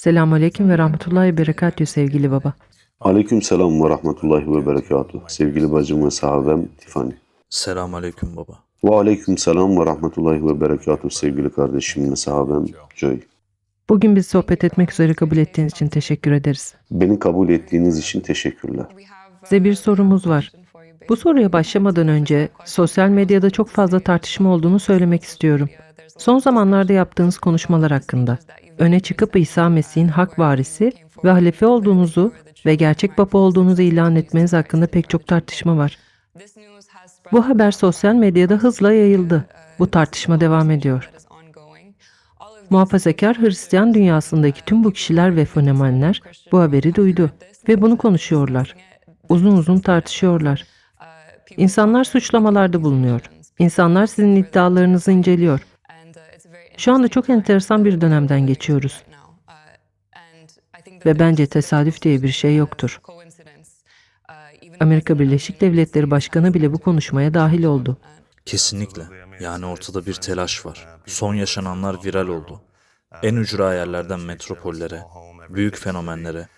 Selamun Aleyküm ve Rahmetullahi ve Berekatühü sevgili baba. Aleyküm selam ve rahmetullahi ve berekatuhu. Sevgili bacım ve sahabem Tifani. Selam aleyküm baba. Ve aleyküm selam ve rahmetullahi ve berekatuhu sevgili kardeşim ve sahabem Joy. Bugün biz sohbet etmek üzere kabul ettiğiniz için teşekkür ederiz. Beni kabul ettiğiniz için teşekkürler. Size bir sorumuz var. Bu soruya başlamadan önce sosyal medyada çok fazla tartışma olduğunu söylemek istiyorum. Son zamanlarda yaptığınız konuşmalar hakkında öne çıkıp İsa Mesih'in hak varisi ve halefe olduğunuzu ve gerçek baba olduğunuzu ilan etmeniz hakkında pek çok tartışma var. Bu haber sosyal medyada hızla yayıldı. Bu tartışma devam ediyor. Muhafazakar Hristiyan dünyasındaki tüm bu kişiler ve fenomenler bu haberi duydu ve bunu konuşuyorlar. Uzun uzun tartışıyorlar. İnsanlar suçlamalarda bulunuyor. İnsanlar sizin iddialarınızı inceliyor. Şu anda çok enteresan bir dönemden geçiyoruz. Ve bence tesadüf diye bir şey yoktur. Amerika Birleşik Devletleri Başkanı bile bu konuşmaya dahil oldu. Kesinlikle. Yani ortada bir telaş var. Son yaşananlar viral oldu. En ücra yerlerden metropollere, büyük fenomenlere,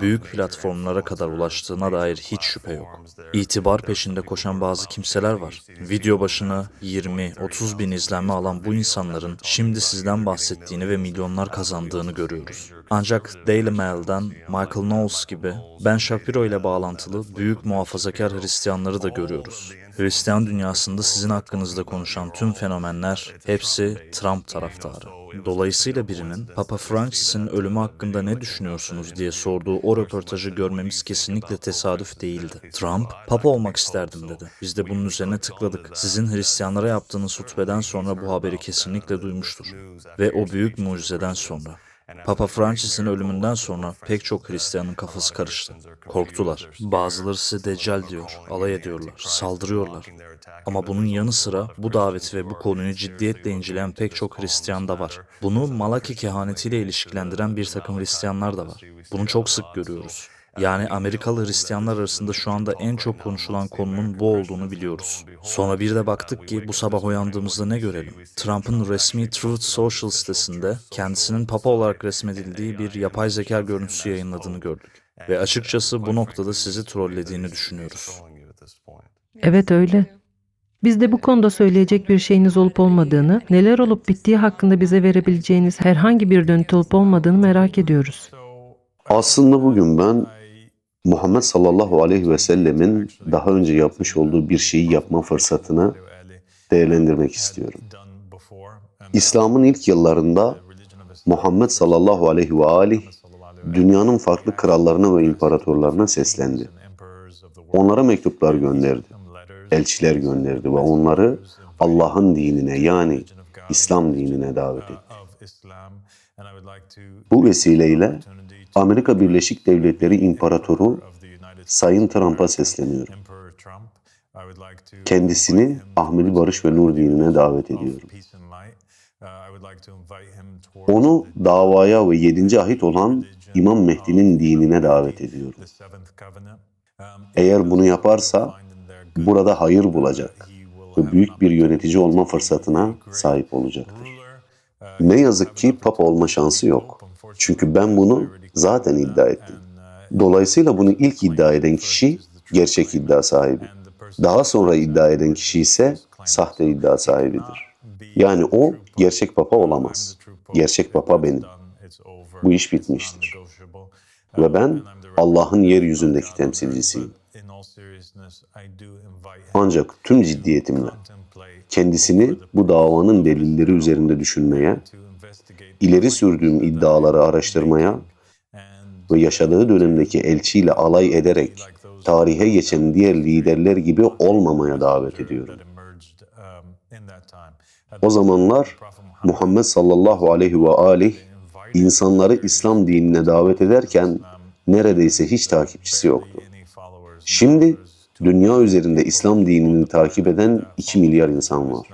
büyük platformlara kadar ulaştığına dair hiç şüphe yok. İtibar peşinde koşan bazı kimseler var. Video başına 20-30 bin izlenme alan bu insanların şimdi sizden bahsettiğini ve milyonlar kazandığını görüyoruz. Ancak Daily Mail'den Michael Knowles gibi Ben Shapiro ile bağlantılı büyük muhafazakar Hristiyanları da görüyoruz. Hristiyan dünyasında sizin hakkınızda konuşan tüm fenomenler hepsi Trump taraftarı. Dolayısıyla birinin Papa Francis'in ölümü hakkında ne düşünüyorsunuz diye sorduğu o röportajı görmemiz kesinlikle tesadüf değildi. Trump, Papa olmak isterdim dedi. Biz de bunun üzerine tıkladık. Sizin Hristiyanlara yaptığınız hutbeden sonra bu haberi kesinlikle duymuştur. Ve o büyük mucizeden sonra. Papa Francis'in ölümünden sonra pek çok Hristiyanın kafası karıştı. Korktular. Bazıları size deccal diyor, alay ediyorlar, saldırıyorlar. Ama bunun yanı sıra bu daveti ve bu konuyu ciddiyetle inceleyen pek çok Hristiyan da var. Bunu Malaki kehanetiyle ilişkilendiren bir takım Hristiyanlar da var. Bunu çok sık görüyoruz. Yani Amerikalı Hristiyanlar arasında şu anda en çok konuşulan konunun bu olduğunu biliyoruz. Sonra bir de baktık ki bu sabah uyandığımızda ne görelim? Trump'ın resmi Truth Social sitesinde kendisinin papa olarak resmedildiği bir yapay zeka görüntüsü yayınladığını gördük. Ve açıkçası bu noktada sizi trollediğini düşünüyoruz. Evet öyle. Biz de bu konuda söyleyecek bir şeyiniz olup olmadığını, neler olup bittiği hakkında bize verebileceğiniz herhangi bir dönüt olup olmadığını merak ediyoruz. Aslında bugün ben Muhammed sallallahu aleyhi ve sellemin daha önce yapmış olduğu bir şeyi yapma fırsatını değerlendirmek istiyorum. İslam'ın ilk yıllarında Muhammed sallallahu aleyhi ve aleyh dünyanın farklı krallarına ve imparatorlarına seslendi. Onlara mektuplar gönderdi, elçiler gönderdi ve onları Allah'ın dinine yani İslam dinine davet etti. Bu vesileyle Amerika Birleşik Devletleri İmparatoru Sayın Trump'a sesleniyorum. Kendisini Ahmedi Barış ve Nur dinine davet ediyorum. Onu davaya ve yedinci ahit olan İmam Mehdi'nin dinine davet ediyorum. Eğer bunu yaparsa burada hayır bulacak ve büyük bir yönetici olma fırsatına sahip olacaktır. Ne yazık ki papa olma şansı yok. Çünkü ben bunu zaten iddia ettim. Dolayısıyla bunu ilk iddia eden kişi gerçek iddia sahibi. Daha sonra iddia eden kişi ise sahte iddia sahibidir. Yani o gerçek papa olamaz. Gerçek papa benim. Bu iş bitmiştir. Ve ben Allah'ın yeryüzündeki temsilcisiyim. Ancak tüm ciddiyetimle kendisini bu davanın delilleri üzerinde düşünmeye, ileri sürdüğüm iddiaları araştırmaya ve yaşadığı dönemdeki elçiyle alay ederek tarihe geçen diğer liderler gibi olmamaya davet ediyorum. O zamanlar Muhammed sallallahu aleyhi ve aleyh insanları İslam dinine davet ederken neredeyse hiç takipçisi yoktu. Şimdi dünya üzerinde İslam dinini takip eden 2 milyar insan var.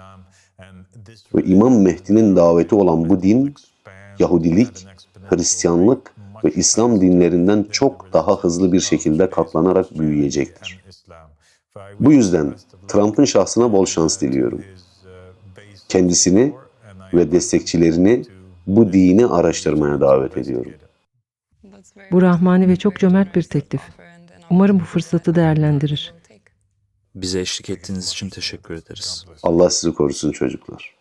Ve İmam Mehdi'nin daveti olan bu din, Yahudilik, Hristiyanlık ve İslam dinlerinden çok daha hızlı bir şekilde katlanarak büyüyecektir. Bu yüzden Trump'ın şahsına bol şans diliyorum. Kendisini ve destekçilerini bu dini araştırmaya davet ediyorum. Bu rahmani ve çok cömert bir teklif. Umarım bu fırsatı değerlendirir. Bize eşlik ettiğiniz için teşekkür ederiz. Allah sizi korusun çocuklar.